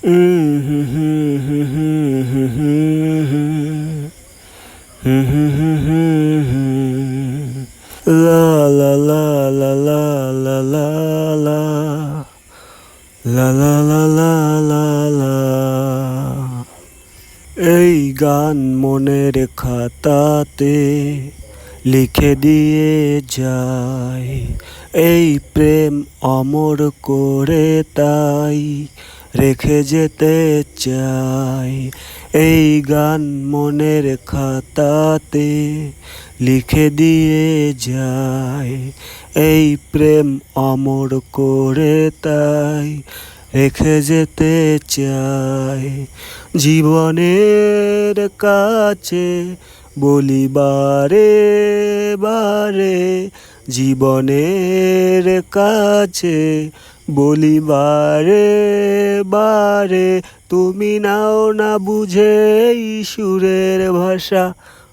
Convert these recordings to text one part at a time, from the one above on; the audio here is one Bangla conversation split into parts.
La la la la la la la la La la la la la la এই গান মনের খাতাতে লিখে দিয়ে যায়। এই প্রেম অমর করে তাই রেখে যেতে চাই। এই গান মনের খাতাতে লিখে দিয়ে যায় এই প্রেম অমর করে তাই রেখে যেতে চাই। জীবনের কাছে বলিবারে বারে। জীবনের কাছে বলিবারে, বারে বারে তুমি নাও না বুঝে সুরের ভাষা,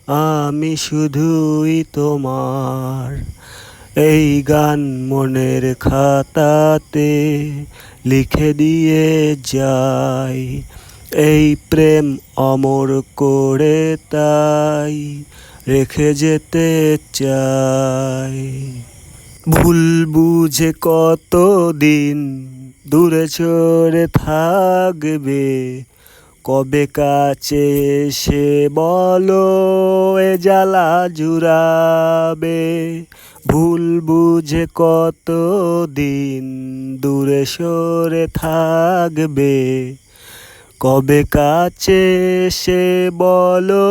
আমি শুধুই তোমার। এই গান মনের খাতাতে লিখে দিয়ে যাই, এই প্রেম অমর করে তাই রেখে যেতে চাই। ভুল বুঝে কতদিন দূরে চড়ে থাকবে? কবে কাছে সে বলো, এ জ্বালা জুড়াবে? ভুল বুঝে কত দিন দূরে সরে থাকবে? কবে কাছে সে বলো,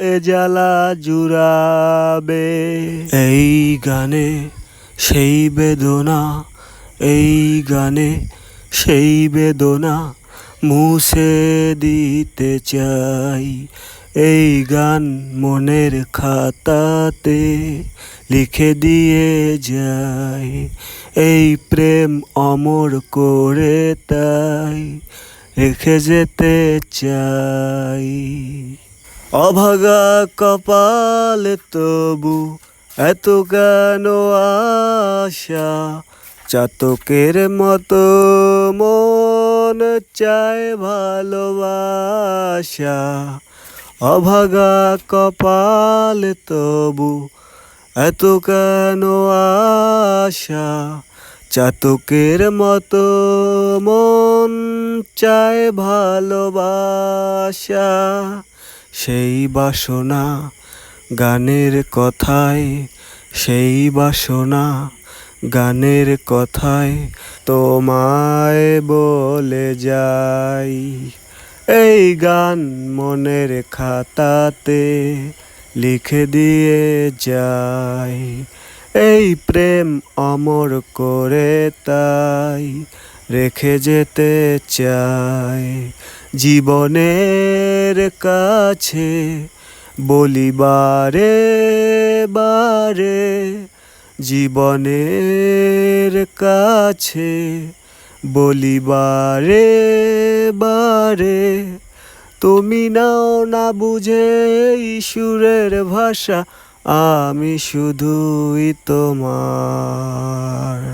এ জ্বালা জুড়াবে? এই গানে সেই বেদনা, এই গানে সেই বেদনা মুছে দিতে চাই। এই গান মনের খাতাতে লিখে দিয়ে যাই। এই প্রেম অমর করে তাই রেখে যেতে চাই। অভাগা কপাল তবু এত কেন আশা চাতকের মতো মন চায় ভালোবাসা। অভাগা কপাল তবু এত কেন আশা চাতকের মতো মন চায় ভালোবাসা। সেই বাসনা গানের কথায় সেই বাসনা, গানের কথায় তোমায় বলে যাই। এই গান মনের খাতাতে লিখে দিয়ে যাই। এই প্রেম অমর করে তাই রেখে যেতে চাই। জীবনের কাছে বলিবারে, বারে বারে জীবনের কাছে বলিবারে, বারে, তুমি নাও না বুঝে সুরের ভাষা, আমি শুধুই তোমার।